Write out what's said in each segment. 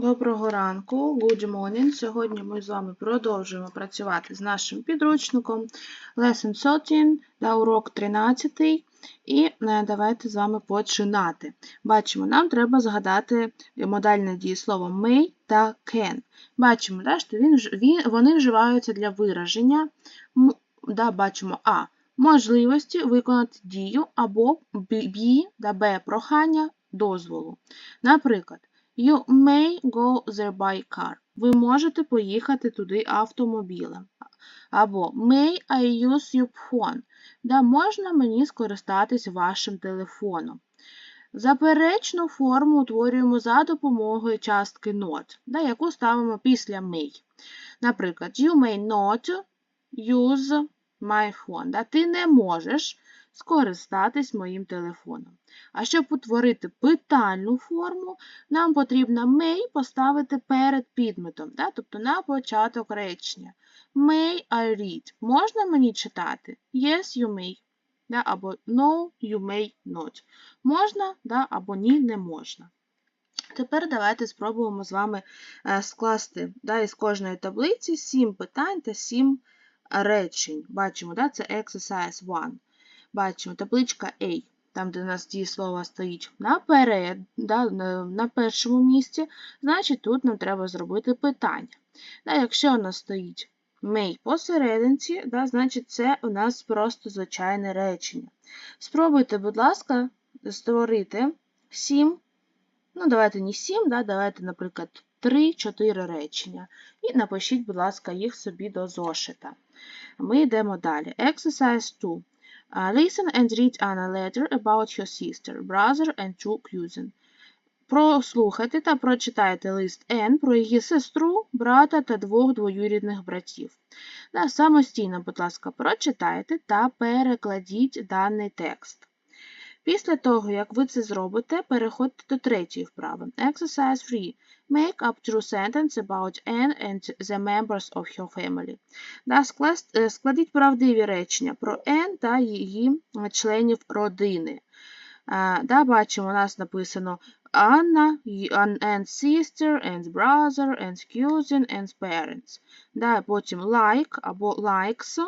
Доброго ранку, good morning. Сьогодні ми з вами продовжуємо працювати з нашим підручником Lesson 13 та урок 13. І е, давайте з вами починати. Бачимо, нам треба згадати модальне дієслово may та can. Бачимо, да, що він, він, вони вживаються для вираження. Да, бачимо А. Можливості виконати дію або Б, да, прохання дозволу. Наприклад, You may go there by car. Ви можете поїхати туди автомобілем. Або May I use your phone? Да, можна мені скористатись вашим телефоном. Заперечну форму утворюємо за допомогою частки not, да, яку ставимо після may. Наприклад, you may not use my phone. Да, ти не можеш скористатись моїм телефоном. А щоб утворити питальну форму, нам потрібно may поставити перед підметом, да? тобто на початок речення. May I read? Можна мені читати? Yes, you may. Да? Або no, you may not. Можна да? або ні, не можна. Тепер давайте спробуємо з вами е, скласти да, із кожної таблиці 7 питань та 7 речень. Бачимо, да? це exercise 1. Бачимо табличка A там, де у нас дієслово стоїть наперед, да, на, першому місці, значить тут нам треба зробити питання. Да, якщо у нас стоїть may посерединці, да, значить це у нас просто звичайне речення. Спробуйте, будь ласка, створити 7, ну давайте не 7, да, давайте, наприклад, 3-4 речення. І напишіть, будь ласка, їх собі до зошита. Ми йдемо далі. Exercise 2. Uh, listen and read Anna letter about your sister, brother and two cousins. Прослухайте та прочитайте лист Н про її сестру, брата та двох двоюрідних братів. Самостійно, будь ласка, прочитайте та перекладіть даний текст. Після того, як ви це зробите, переходьте до третьої вправи. Exercise 3. Make up true sentence about Anne and the members of her family. Е, складіть правдиві речення про Ен та її членів родини. Е, бачимо, у нас написано й- and sister, and brother, and cousin, and parents. Потім like або likes.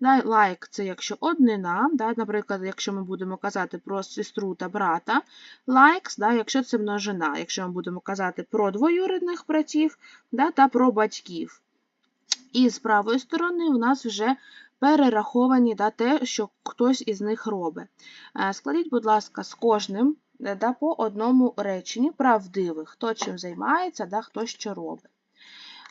Like це якщо однина, да, наприклад, якщо ми будемо казати про сестру та брата, likes, да, якщо це множина, якщо ми будемо казати про двоюрідних братів да, та про батьків. І з правої сторони у нас вже перераховані да, те, що хтось із них робить. Е, Складіть, будь ласка, з кожним е, да, по одному реченні правдивих, хто чим займається, да, хто що робить.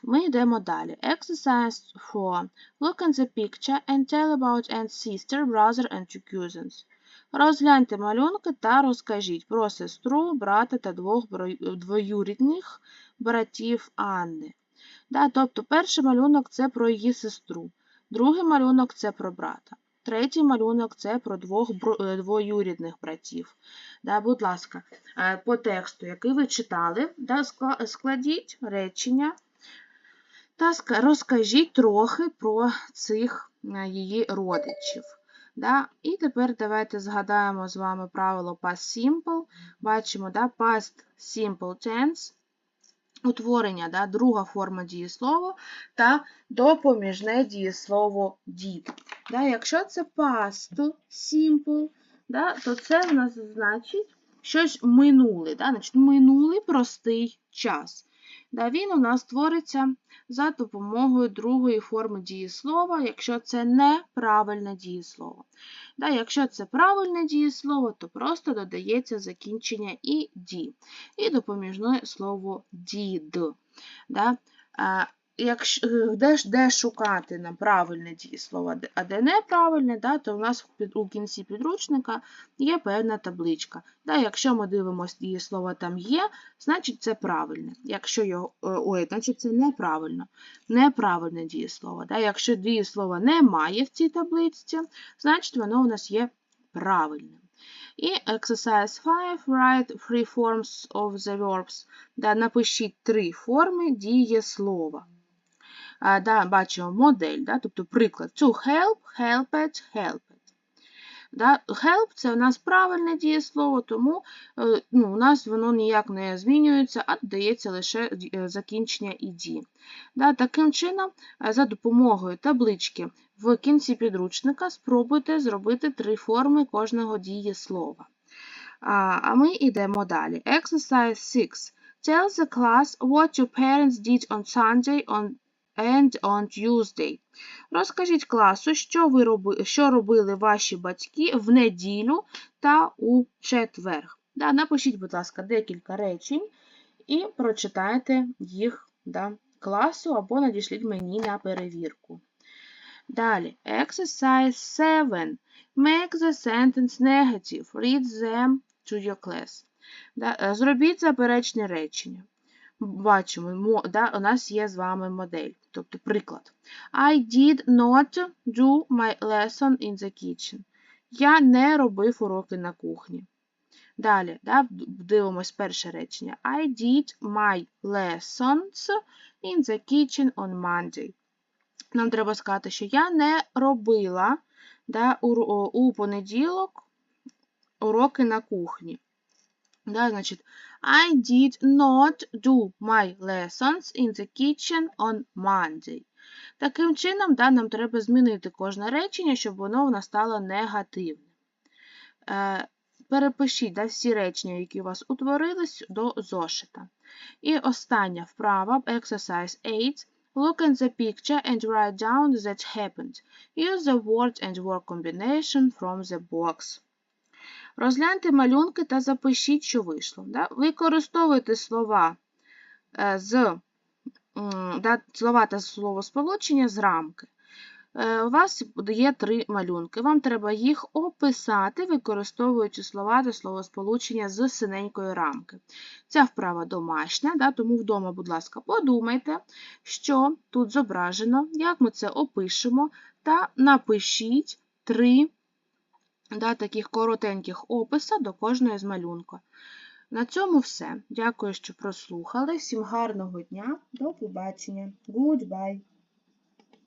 Ми йдемо далі. Exercise 4. Look in the picture and tell about Anne's sister, brother and two cousins. Розгляньте малюнки та розкажіть про сестру, брата та двох двоюрідних братів Анни. Да, тобто перший малюнок це про її сестру, другий малюнок це про брата, третій малюнок це про двох е, двоюрідних братів. Да, будь ласка, е, по тексту, який ви читали, да, складіть речення та розкажіть трохи про цих е, її родичів. Да? І тепер давайте згадаємо з вами правило past simple. Бачимо, да, past simple tense утворення, да, друга форма дієслова та допоміжне дієслово did. Да, якщо це past simple, да, то це в нас значить щось минуле, да, значить минулий простий час. Да, він у нас твориться за допомогою другої форми дієслова, якщо це неправильне дієслово. Да, якщо це правильне дієслово, то просто додається закінчення і «ді» і допоміжне слово дід. Да? Якщо, е, де, де шукати нам правильне дієслово, а де неправильне, да, то у нас у кінці підручника є певна табличка. Да, якщо ми дивимося дієслово там є, значить це правильне. Якщо його, е, ой, значить це неправильно. Неправильне дієслово. Да? Якщо дієслова немає в цій табличці, значить воно у нас є правильним. І exercise 5, write three forms of the verbs. Да, напишіть три форми дієслова. Да, бачимо модель, да, тобто приклад to help, helped, helped. Да? Help це у нас правильне дієслово, тому е, ну, у нас воно ніяк не змінюється, а додається лише е, закінчення «ed». Да? Таким чином, е, за допомогою таблички в кінці підручника спробуйте зробити три форми кожного дієслова. А, а ми йдемо далі. Exercise 6. Tell the class what your parents did on Sunday on and on Tuesday. Розкажіть класу, що, ви роби, що робили ваші батьки в неділю та у четвер. Да, напишіть, будь ласка, декілька речень і прочитайте їх да, класу або надішліть мені на перевірку. Далі, exercise 7. Make the sentence negative. Read them to your class. Е, Зробіть заперечне речення. Бачимо, мо- да, у нас є з вами модель, тобто приклад. I did not do my lesson in the kitchen. Я не робив уроки на кухні. Далі, да, дивимось перше речення. I did my lessons in the kitchen on Monday. Нам треба сказати, що я не робила да, у, у понеділок уроки на кухні. Да, значить, I did not do my lessons in the kitchen on Monday. Таким чином, да, нам треба змінити кожне речення, щоб воно в нас стало негативним. Е, перепишіть да, всі речення, які у вас утворились, до зошита. І остання вправа, exercise 8. Look at the picture and write down that happened. Use the word and word combination from the box. Розгляньте малюнки та запишіть, що вийшло. Використовуйте слова е, з слова та словосполучення з рамки. Е, У вас є три малюнки. Вам треба їх описати, використовуючи слова та словосполучення з синенької рамки. Ця вправа домашня, да, тому вдома, будь ласка, подумайте, що тут зображено, як ми це опишемо, та напишіть три да, таких коротеньких описа до кожної з малюнка. На цьому все. Дякую, що прослухали. Всім гарного дня. До побачення. Goodbye.